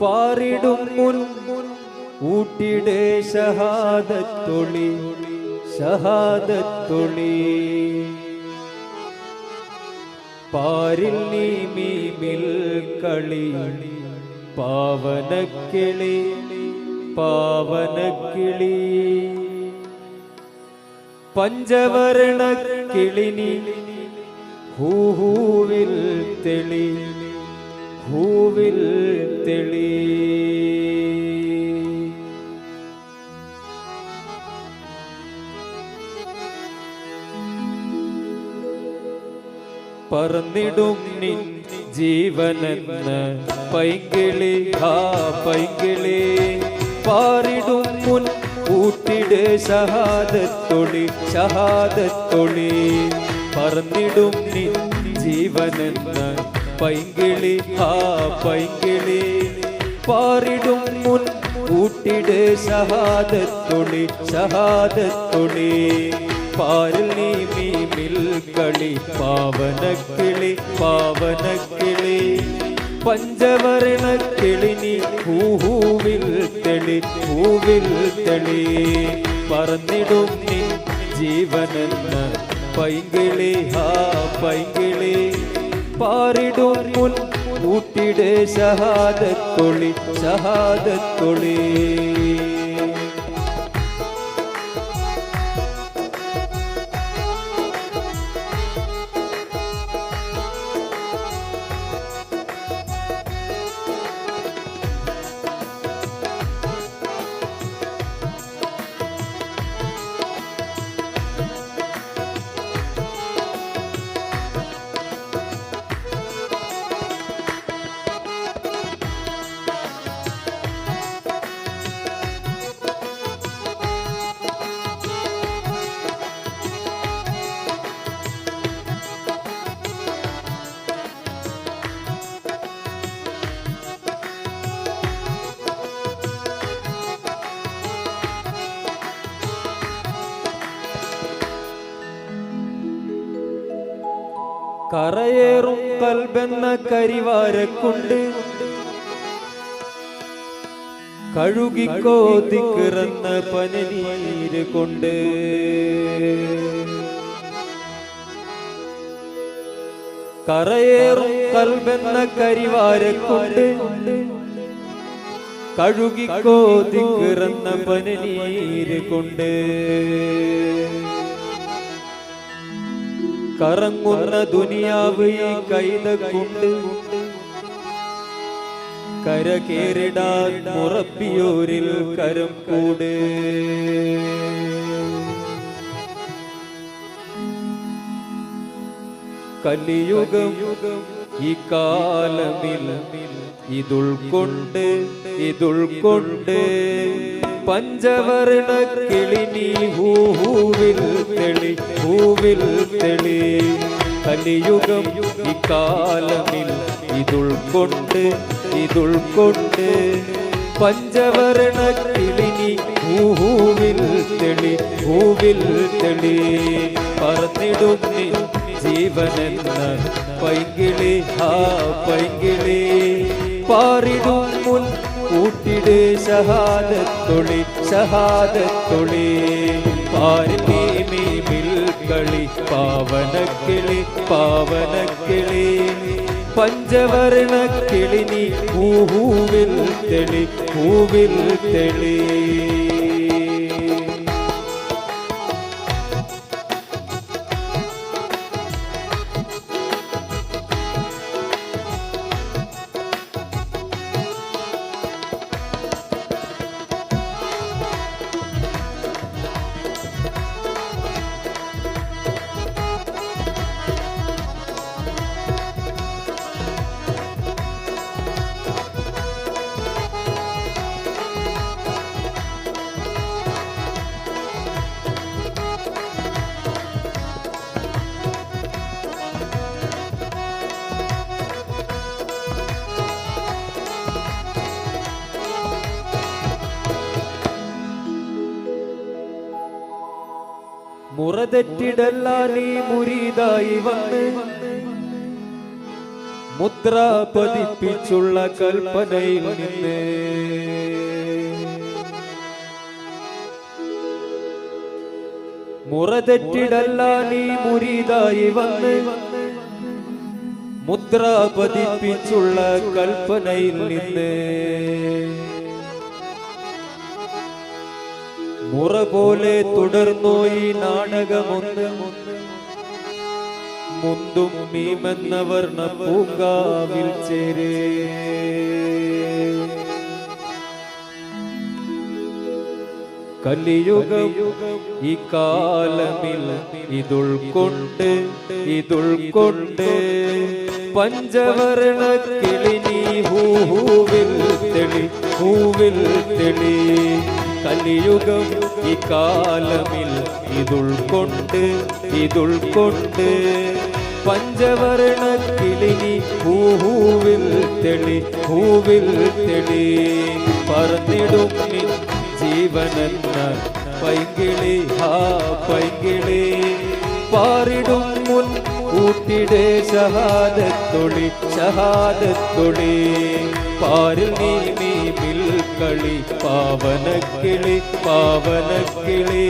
പാറിടും മുൻ ഊട്ടിടെ ഷഹാദത്തൊളി ഷഹാദത്തൊളി പാരിൽ നീ മീമിൽ കളി പാവനക്കിളി പാവനക്കിളി പഞ്ചവർണ കിളിനി ഹൂഹൂവിൽ തെളി ഹൂവിൽ തെളി. പറന്നിടും നിൻ ജീവനെന്ന് പൈങ്കിളി ഹാ പൈങ്കിളി. പാറിടും മുൻ കൂട്ടിടെ ഷഹാദത്തൊളി ഷഹാദത്തൊളി പറന്നിടും നിൻ ജീവനെന്ന് പൈങ്കിളി ആ പൈങ്കിളി. പാറിടും മുൻ കൂട്ടിട് സഹാദത്തൊളി സഹാദത്തൊളി പാരിൽ നീ മീമിൽ കളി പാവനക്കിളി പാവനക്കിളി. പഞ്ചവർണ കിളിനി ഹൂഹൂവിൽ തെളി ഹൂവിൽ തെളി. പറന്നിടും നീ ജീവനെന്ന പൈങ്കിളി ഹാ പൈങ്കിളി. പാറിടും മുൻ കൂട്ടിടെ ഷഹാദത്തൊളി ഷഹാദത്തൊളി കറയേറും കൽബെന്ന കരിവാരക്കൊണ്ട്. കഴുകിക്കോതിക്കിറന്ന പനനീര് കൊണ്ട്. കറയേറും കൽബെന്ന കരിവാരക്കൊണ്ട്. കഴുകിക്കോതിക്കിറന്ന പനനീര് കൊണ്ട്. കറങ്ങുന്ന ദുനിയാവ് ഈ കൈതക്കൊണ്ട് കരകേറിടാൻ മുറപ്പിയോരിൽ കരം കൂട്. കലിയുഗം ഈ കാലമിൽ ഇതുൾക്കൊണ്ട് ഇതുൾക്കൊണ്ട്. പഞ്ചവർണ കിളിനി ഹൂവിൽ തെളി ഹൂവിൽ തെളി. കലിയുഗം ഇക്കാലമിൽ ഇതുൾക്കൊണ്ട് ഇതുൾക്കൊണ്ട് പഞ്ചവർണ കിളിനി ഹൂവിൽ തെളി ഹൂവിൽ തെളി. പറന്നിടും ജീവനെന്ന പൈങ്കിളി ഹാ പൈങ്കിളി. പാറിടും മുൻ കൂട്ടിട് ഷഹാദത്തൊളി ഷഹാദത്തൊളി പാരിമീ മീമിൽ കളി പാവനക്കിളി പാവനക്കിളി. പഞ്ചവർണ കിളിനി പൂവിൽ തെളി പൂവിൽ തെളി. മുറതെറ്റിടല്ല നീ മുരീതായി വന്ന്. മുദ്ര പതിപ്പിച്ചുള്ള കൽപ്പനയിൽ നിന്ന്. മുറതെറ്റിടല്ല നീ മുരീതായി വന്ന്. മുദ്ര പതിപ്പിച്ചുള്ള കൽപ്പനയിൽ നിന്ന്. മുറ പോലെ തുടർന്നു ഈ നാടകമൊന്ന്. മുന്തും മീമെന്ന വർണ പൂങ്കാവിൽ ചേരേ. കലിയുഗം ഈ കാലമിൽ ഇതുൾക്കൊണ്ട് ഇതുൾക്കൊണ്ട് പഞ്ചവർണ കിളിനി ഹൂവിൽ തെളി ഹൂവിൽ തെളി. കലിയുഗം ഈ കാലമിൽ ഇതുൾക്കൊണ്ട് ഇതുൾക്കൊണ്ട് പഞ്ചവർണ കിളിനി ഹൂവിൽ തെളി ഹൂവിൽ തെളി. പറന്നിടും ജീവനെന്ന പൈങ്കിളി ഹാ പൈങ്കിളി. പാറിടും മുൻ കൂട്ടിടെ ഷഹാദത്തൊളി ഷഹാദത്തൊളി നീ നീ മിൽക്കളി പാവനക്കിളി പാവനക്കിളി.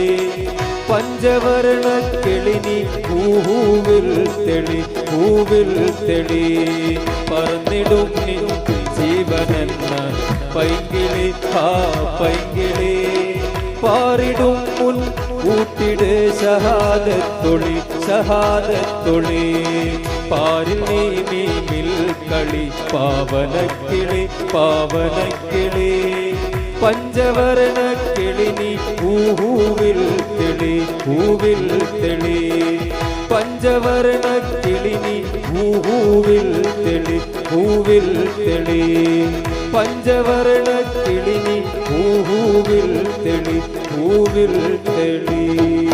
പഞ്ചവർണ കിളിനി പൂവിൽ തെളി പൂവിൽ തെളി. പറന്നിടും നീ ജീവനെന്ന പൈങ്കിളി പാ പൈങ്കിളി. പാറിടും മുൻ കൂട്ടിട് ഷഹാദത്തൊളി ഷഹാദത്തൊളി പാരിൽ മേമിൽ കളി പാവനക്കിളി പാവനക്കിളി. പഞ്ചവർണ കിളിനി പൂവിൽ തെളി പൂവിൽ തെളി. പഞ്ചവർണ കിളിനി പൂവിൽ തെളി പൂവിൽ തെളി. പഞ്ചവർണ കിളിനി പൂവിൽ തെളി പൂവിൽ തെളി.